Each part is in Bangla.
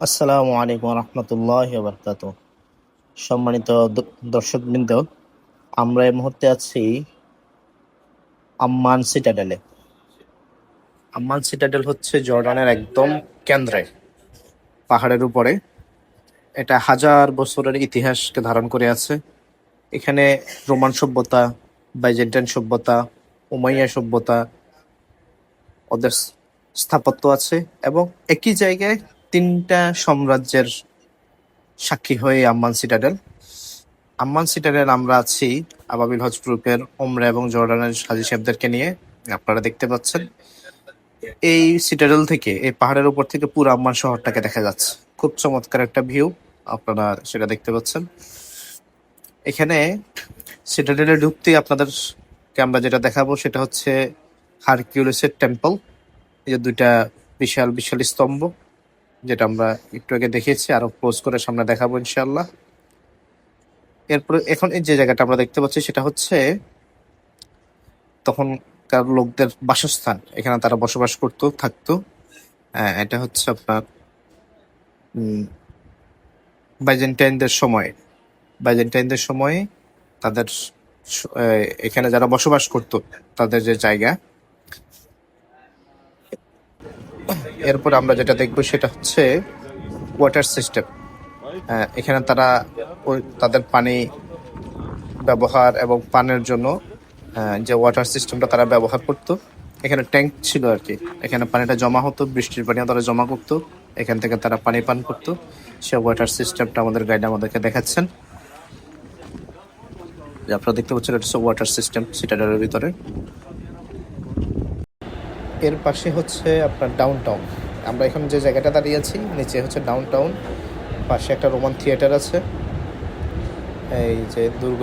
আসসালামু আলাইকুম রহমতুল্লাহ বরকাত সম্মানিত দর্শক বৃন্দ আমরা এই মুহূর্তে আছি আম্মান সিটাডেলে। আম্মান সিটাডেল হচ্ছে জর্ডানের একদম কেন্দ্রে, পাহাড়ের উপরে। এটা হাজার বছরের ইতিহাসকে ধারণ করে আছে। এখানে রোমান সভ্যতা, বাইজেন্টাইন সভ্যতা, উমাইয়া সভ্যতা, ওদের স্থাপত্য আছে এবং একই জায়গায় তিনটা সাম্রাজ্যের সাক্ষী হয়ে আম্মান সিটাডেল। আম্মান সিটাডেল আমরা আছি আবাবিল হজ গ্রুপের ওমরা এবং জর্ডানের হাজি সাহেবদেরকে নিয়ে। আপনারা দেখতে পাচ্ছেন। এই সিটাডেল থেকে, এই পাহাড়ের উপর থেকে পুরো আম্মান শহরটাকে দেখা যাচ্ছে। খুব চমৎকার একটা ভিউ, আপনারা সেটা দেখতে পাচ্ছেন। এখানে সিটাডেলে ঢুকতেই আপনাদেরকে আমরা যেটা দেখাবো সেটা হচ্ছে হারকিউলিসের টেম্পল। এই যে দুইটা বিশাল বিশাল স্তম্ভ। যেটা আমরা একটু আগে দেখিয়েছি আরও ক্লোজ করে সামনে দেখাবো ইনশাল্লাহ এরপরে এখন এই যে জায়গাটা আমরা দেখতে পাচ্ছি সেটা হচ্ছে তখনকার লোকদের বাসস্থান। এখানে তারা বসবাস করতো থাকতো। হ্যাঁ, এটা হচ্ছে আপনার বাইজেন্টাইনদের সময়। বাইজেন্টাইনদের সময়ে তাদের এখানে যারা বসবাস করতো তাদের যে জায়গা এরপর আমরা যেটা দেখব সেটা হচ্ছে ওয়াটার সিস্টেম এখানে তারা তাদের পানি ব্যবহার এবং পানের জন্য আহ, যে ওয়াটার সিস্টেমটা তারা ব্যবহার করতো এখানে ট্যাঙ্ক ছিল আর কি এখানে পানিটা জমা হতো বৃষ্টির পানিও তারা জমা করতো এখান থেকে তারা পানি পান করতো। সে ওয়াটার সিস্টেমটা আমাদের গাইড আমাদেরকে দেখাচ্ছেন। আপনারা দেখতে পাচ্ছেন এটা হচ্ছে ওয়াটার সিস্টেম সিটাডেলের ভিতরে। এর পাশে হচ্ছে আপনার ডাউন টাউন আমরা এখন যে জায়গাটা দাঁড়িয়ে আছি নিচে হচ্ছে ডাউন টাউন পাশে একটা রোমান থিয়েটার আছে। এই যে দুর্গ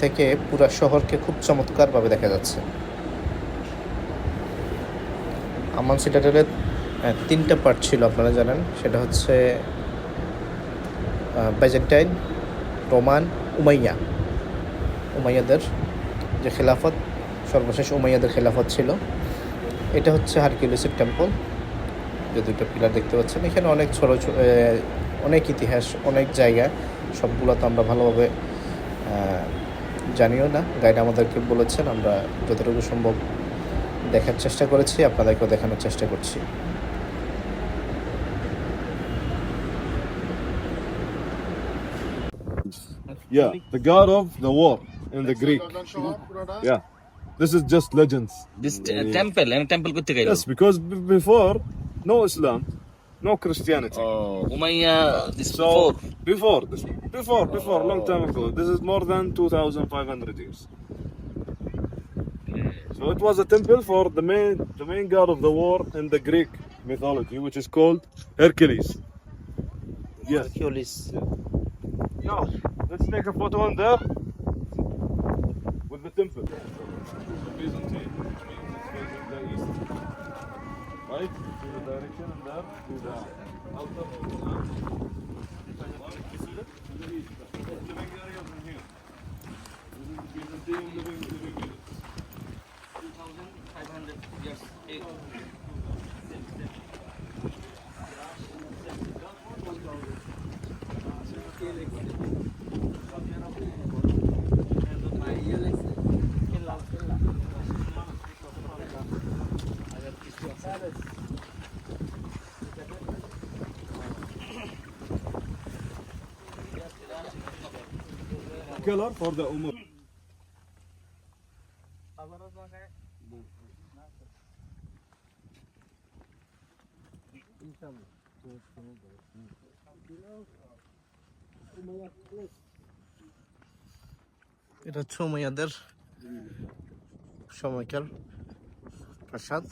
থেকে পুরা শহরকে খুব চমৎকারভাবে দেখা যাচ্ছে। আমান সিটাডেলের তিনটা পার্ট ছিল, আপনারা জানেন। সেটা হচ্ছে বাইজেন্টাইন রোমান উমাইয়া উমাইয়াদের যে খেলাফত, সর্বশেষ উমাইয়াদের খেলাফত ছিল। এটা হচ্ছে হারকিউলিসের টেম্পল যে দুটো পিলার দেখতে পাচ্ছেন। এখানে অনেক ছোট অনেক ইতিহাস অনেক জায়গা। সবগুলো তো আমরা ভালোভাবে আহ, জানিও না। গাইড আমাদেরকে বলেছেন আমরা যতটুকু সম্ভব দেখার চেষ্টা করেছি আপনাদেরকেও দেখানোর চেষ্টা করছি। Yeah, the god of the war in the Greek. Yeah, This is just legends. This t- يعني, temple and temple put together Yes because before no Islam no Christianity. Oh, Umayya this so, before. Before this before before oh. long time ago. This is more than 2500 years. So it was a temple for the main the main god of the war in the Greek mythology, which is called Hercules. Yes. Hercules. Yeah. Let's take a photo on there. Dümpfe. Byzantine, which means it's facing the east. Right? So the direction in the Buddha. Out of Buddha. Living, living, living, living. 2,500 years. Color for the Umar. এটা হচ্ছে উমাইয়াদের সময়কার প্রাসাদ